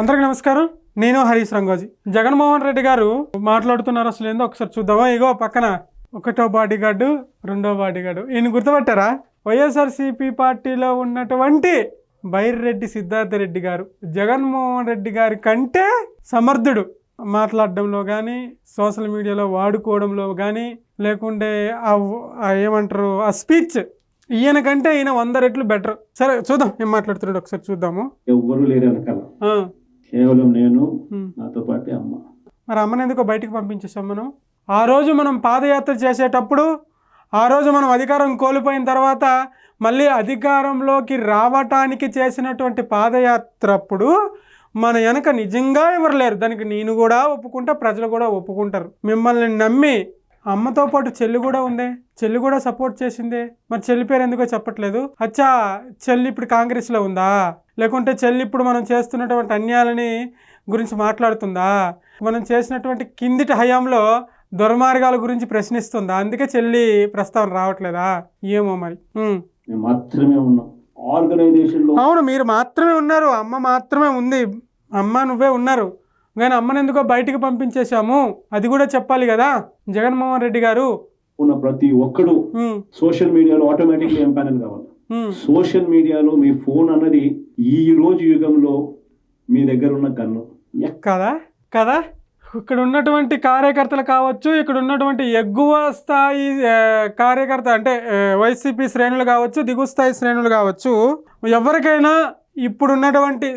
అందరికీ నమస్కారం. నేను హరీష్ రంగోజీ. జగన్మోహన్ రెడ్డి గారు మాట్లాడుతున్నారు అసలు ఏందో ఒకసారి చూద్దామా? ఇగో పక్కన ఒకటో బాడీ గార్డు రెండో బాడీ గార్డు ఈయన గుర్తుపట్టారా? వైఎస్ఆర్సీపీ పార్టీలో ఉన్నటువంటి బైర్రెడ్డి సిద్ధార్థ రెడ్డి గారు. జగన్మోహన్ రెడ్డి గారి కంటే సమర్థుడు. మాట్లాడడంలో కానీ సోషల్ మీడియాలో వాడుకోవడంలో కానీ లేకుంటే ఏమంటారు ఆ స్పీచ్ ఈయన కంటే ఈయన వంద రెట్లు బెటర్. సరే చూద్దాం. ఏం మాట్లాడుతున్నాడు ఒకసారి చూద్దాము. ఎవ్వరూ లేరు కేవలం నేను. నాతో పాటే అమ్మ. మరి అమ్మని ఎందుకో బయటికి పంపించేసాం మనం? ఆ రోజు మనం పాదయాత్ర చేసేటప్పుడు ఆ రోజు మనం అధికారం కోల్పోయిన తర్వాత మళ్ళీ అధికారంలోకి రావటానికి చేసినటువంటి పాదయాత్ర అప్పుడు మన వెనక నిజంగా ఎవరు లేరు. దానికి నేను కూడా ఒప్పుకుంటా ప్రజలు కూడా ఒప్పుకుంటారు. మిమ్మల్ని నమ్మి అమ్మతో పాటు చెల్లి కూడా ఉందే? చెల్లి కూడా సపోర్ట్ చేసిందే? మరి చెల్లి పేరు ఎందుకో చెప్పట్లేదు? అచ్చా చెల్లి ఇప్పుడు కాంగ్రెస్లో ఉందా? లేకుంటే చెల్లి ఇప్పుడు మనం చేస్తున్నటువంటి అన్యాయాలని గురించి మాట్లాడుతుందా? మనం చేసినటువంటి కిందిటి హయాంలో దుర్మార్గాల గురించి ప్రశ్నిస్తుందా? అందుకే చెల్లి ప్రస్తావన రావట్లేదా? ఏమో మరి. మాత్రమే ఉన్నాం. అవును మీరు మాత్రమే ఉన్నారు. అమ్మ మాత్రమే ఉంది. అమ్మ నువ్వే ఉన్నారు. కానీ అమ్మని ఎందుకో బయటికి పంపించేశాము? అది కూడా చెప్పాలి కదా జగన్మోహన్ రెడ్డి గారు. ఉన్న ప్రతి ఒక్కడు సోషల్ మీడియాలో ఆటోమేటిక్లీ ఎంపానల్ కావాలి. ఉమ్, సోషల్ మీడియాలో మీ ఫోన్ అన్నది ఈ రోజు యుగంలో మీ దగ్గర ఉన్న గన్ను? కదా కదా. ఇక్కడ ఉన్నటువంటి కార్యకర్తలు కావచ్చు ఇక్కడ ఉన్నటువంటి ఎగువ స్థాయి కార్యకర్త అంటే వైసీపీ శ్రేణులు కావచ్చు దిగువ స్థాయి శ్రేణులు కావచ్చు ఎవరికైనా ఇప్పుడున్నటువంటి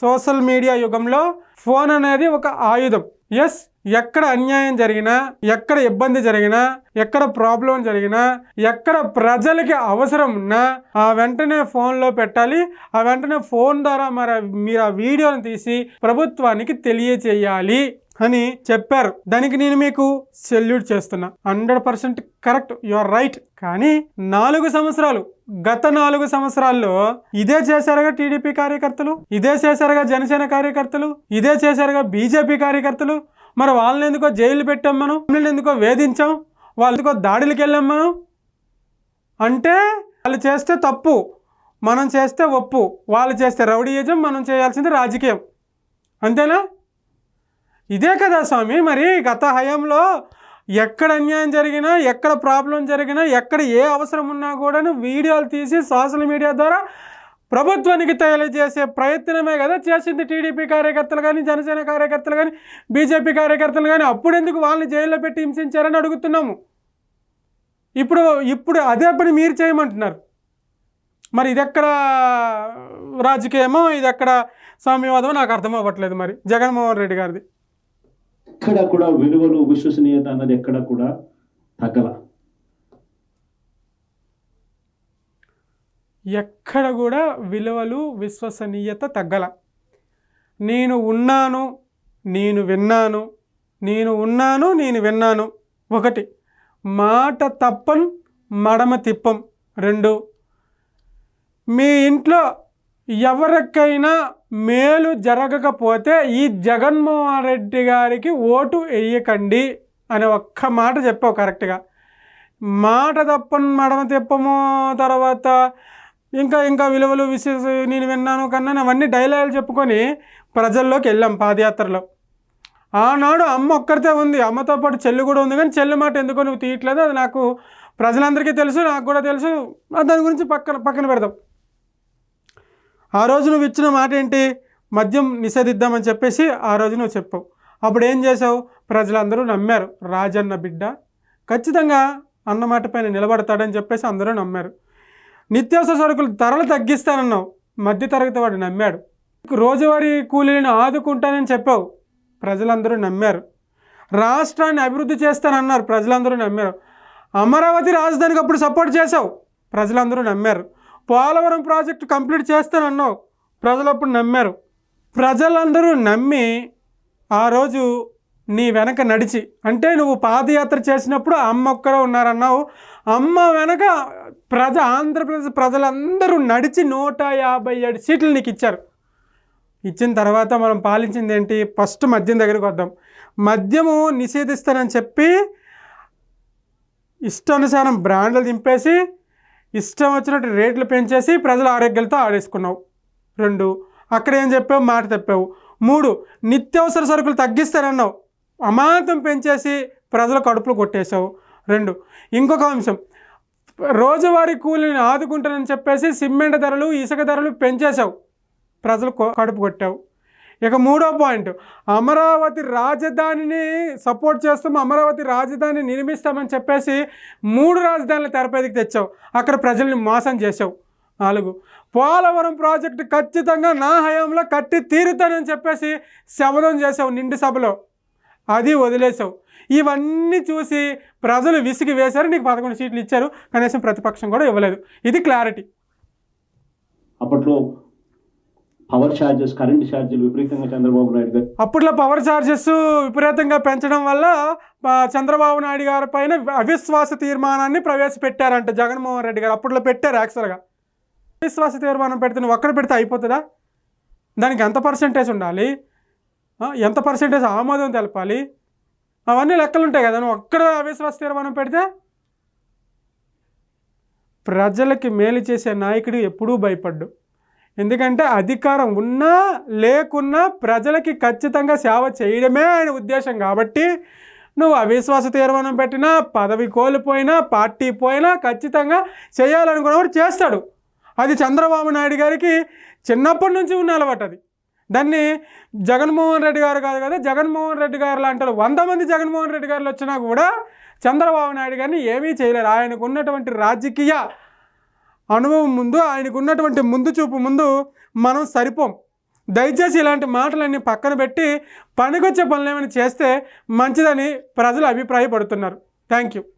సోషల్ మీడియా యుగంలో ఫోన్ అనేది ఒక ఆయుధం. ఎస్ ఎక్కడ అన్యాయం జరిగినా ఎక్కడ ఇబ్బంది జరిగినా ఎక్కడ ప్రాబ్లం జరిగినా ఎక్కడ ప్రజలకి అవసరం ఉన్నా ఆ వెంటనే ఫోన్లో పెట్టాలి. ఆ వెంటనే ఫోన్ ద్వారా మరి మీరు ఆ వీడియోని తీసి ప్రభుత్వానికి తెలియచేయాలి అని చెప్పారు. దానికి నేను మీకు సెల్యూట్ చేస్తున్నా. Hundred percent correct you are right కానీ నాలుగు సంవత్సరాలు గత నాలుగు సంవత్సరాల్లో ఇదే చేశారుగా టీడీపీ కార్యకర్తలు ఇదే చేశారుగా జనసేన కార్యకర్తలు ఇదే చేశారుగా బీజేపీ కార్యకర్తలు. మరి వాళ్ళని ఎందుకో జైలు పెట్టాం మనం? వాళ్ళని ఎందుకో వేధించాం? వాళ్ళ ఎందుకో దాడులకు వెళ్ళాం మనం? అంటే వాళ్ళు చేస్తే తప్పు మనం చేస్తే ఒప్పు. వాళ్ళు చేస్తే రౌడీయిజం మనం చేయాల్సింది రాజకీయం. అంతేనా? ఇదే కదా స్వామి మరి గత హయాంలో ఎక్కడ అన్యాయం జరిగినా ఎక్కడ ప్రాబ్లం జరిగినా ఎక్కడ ఏ అవసరం ఉన్నా కూడా వీడియోలు తీసి సోషల్ మీడియా ద్వారా ప్రభుత్వానికి తెలియజేసే ప్రయత్నమే కదా చేసింది టీడీపీ కార్యకర్తలు కానీ జనసేన కార్యకర్తలు కానీ బీజేపీ కార్యకర్తలు కానీ అప్పుడెందుకు వాళ్ళని జైల్లో పెట్టి హింసించారని అడుగుతున్నాము? ఇప్పుడు ఇప్పుడు అదే పని మీరు చేయమంటున్నారు. మరి ఇదెక్కడ రాజకీయమో ఇది ఎక్కడ సామ్యవాదమో నాకు అర్థం అవ్వట్లేదు మరి. జగన్మోహన్ రెడ్డి గారిది. ఎక్కడ కూడా విలువలు విశ్వసనీయత అన్నది ఎక్కడ కూడా తగ్గల. ఎక్కడ కూడా విలువలు విశ్వసనీయత తగ్గల. నేను ఉన్నాను నేను విన్నాను నేను ఉన్నాను నేను విన్నాను. ఒకటి మాట తప్పం మడమ తిప్పం. రెండు మీ ఇంట్లో ఎవరికైనా మేలు జరగకపోతే ఈ జగన్మోహన్ రెడ్డి గారికి ఓటు వేయకండి అనే ఒక్క మాట చెప్పావు కరెక్ట్గా. మాట తప్పని మడమ తిప్పము తర్వాత ఇంకా ఇంకా విలువలు విశేష నేను విన్నాను కన్నా అవన్నీ డైలాగులు చెప్పుకొని ప్రజల్లోకి వెళ్ళాం పాదయాత్రలో. ఆనాడు అమ్మ ఒక్కరితే ఉంది. అమ్మతో పాటు చెల్లు కూడా ఉంది. కానీ చెల్లు మాట ఎందుకో నువ్వు తీయట్లేదు. అది నాకు ప్రజలందరికీ తెలుసు నాకు కూడా తెలుసు. దాని గురించి పక్కన పక్కన పెడదాం. ఆ రోజు నువ్వు ఇచ్చిన మాట ఏంటి? మద్యం నిషేధిద్దామని చెప్పేసి ఆ రోజు నువ్వు చెప్పావు. అప్పుడు ఏం చేసావు ప్రజలందరూ నమ్మారు. రాజన్న బిడ్డ ఖచ్చితంగా అన్నమాట పైన నిలబడతాడని చెప్పేసి అందరూ నమ్మారు. నిత్యావసర సరుకులు ధరలు తగ్గిస్తానన్నావు. మధ్యతరగతి వాడు నమ్మాడు. రోజువారీ కూలీలను ఆదుకుంటానని చెప్పావు. ప్రజలందరూ నమ్మారు. రాష్ట్రాన్ని అభివృద్ధి చేస్తానన్నారు. ప్రజలందరూ నమ్మారు. అమరావతి రాజధానికి అప్పుడు సపోర్ట్ చేసావు ప్రజలందరూ నమ్మారు. పోలవరం ప్రాజెక్టు కంప్లీట్ చేస్తానన్నావు ప్రజలు అప్పుడు నమ్మారు. ప్రజలందరూ నమ్మి ఆ రోజు నీ వెనక నడిచి అంటే నువ్వు పాదయాత్ర చేసినప్పుడు అమ్మ ఒక్కరే ఉన్నారన్నావు. అమ్మ వెనక ప్రజ ఆంధ్రప్రదేశ్ ప్రజలందరూ నడిచి నూట యాభై ఏడు సీట్లు నీకు ఇచ్చారు. ఇచ్చిన తర్వాత మనం పాలించింది ఏంటి? ఫస్ట్ మద్యం దగ్గరికి వద్దాం. మద్యము నిషేధిస్తానని చెప్పి ఇష్టానుసారం బ్రాండ్లు దింపేసి ఇష్టం వచ్చినట్టు రేట్లు పెంచేసి ప్రజల ఆరోగ్యాలతో ఆడేసుకున్నావు. రెండు అక్కడ ఏం చెప్పావు? మాట తప్పావు. మూడు నిత్యావసర సరుకులు తగ్గిస్తారన్నావు అమాంతం పెంచేసి ప్రజల కడుపులు కొట్టేశావు. రెండు ఇంకొక అంశం. రోజువారీ కూలీని ఆదుకుంటానని చెప్పేసి సిమెంట్ ధరలు ఇసుక ధరలు పెంచేశావు. ప్రజలు కడుపు కొట్టావు. ఇక మూడో పాయింట్ అమరావతి రాజధానిని సపోర్ట్ చేస్తాం అమరావతి రాజధాని నిర్మిస్తామని చెప్పేసి మూడు రాజధానుల తెరపైకి తెచ్చావు. అక్కడ ప్రజల్ని మోసం చేసావు నాలుగు పోలవరం ప్రాజెక్టు ఖచ్చితంగా నా హయాంలో కట్టి తీరుతానని చెప్పేసి శబదం చేసావు నిండు సభలో. అది వదిలేసావు ఇవన్నీ చూసి ప్రజలు విసిగి వేశారు నీకు పదకొండు సీట్లు ఇచ్చారు కనీసం ప్రతిపక్షం కూడా ఇవ్వలేదు. ఇది క్లారిటీ. అప్పట్లో పవర్ ఛార్జెస్ కరెంట్ ఛార్జీలు విపరీతంగా చంద్రబాబు నాయుడు గారు. అప్పట్లో పవర్ ఛార్జెస్ విపరీతంగా పెంచడం వల్ల చంద్రబాబు నాయుడు గారి పైన అవిశ్వాస తీర్మానాన్ని ప్రవేశపెట్టారంట జగన్మోహన్ రెడ్డి గారు. అప్పట్లో పెట్టారు యాక్చువల్గా అవిశ్వాస తీర్మానం పెడితే నువ్వు ఒక్కడ పెడితే అయిపోతుందా? దానికి ఎంత పర్సెంటేజ్ ఉండాలి? ఎంత పర్సెంటేజ్ ఆమోదం తెలపాలి? అవన్నీ లెక్కలు ఉంటాయి కదా నువ్వు ఒక్కడ అవిశ్వాస తీర్మానం పెడితే? ప్రజలకి మేలు చేసే నాయకుడు ఎప్పుడూ భయపడ్డు. ఎందుకంటే అధికారం ఉన్నా లేకున్నా ప్రజలకి ఖచ్చితంగా సేవ చేయడమే ఆయన ఉద్దేశం కాబట్టి నువ్వు అవిశ్వాస తీర్మానం పెట్టినా పదవి కోల్పోయినా పార్టీ పోయినా ఖచ్చితంగా చేయాలనుకున్నవాడు చేస్తాడు. అది చంద్రబాబు నాయుడు గారికి చిన్నప్పటి నుంచి ఉన్న అలవాటు అది. దాన్ని జగన్మోహన్ రెడ్డి గారు కాదు కదా జగన్మోహన్ రెడ్డి గారు లాంటి వంద మంది జగన్మోహన్ రెడ్డి గారు వచ్చినా కూడా చంద్రబాబు నాయుడు గారిని ఏమీ చేయలేరు. ఆయనకు ఉన్నటువంటి రాజకీయ అనుభవం ముందు ఆయనకు ఉన్నటువంటి ముందు చూపు ముందు మనం సరిపోం. దయచేసి ఇలాంటి మాటలన్నీ పక్కన పెట్టి పనికొచ్చే పనులు ఏమైనా చేస్తే మంచిదని ప్రజలు అభిప్రాయపడుతున్నారు. Thank you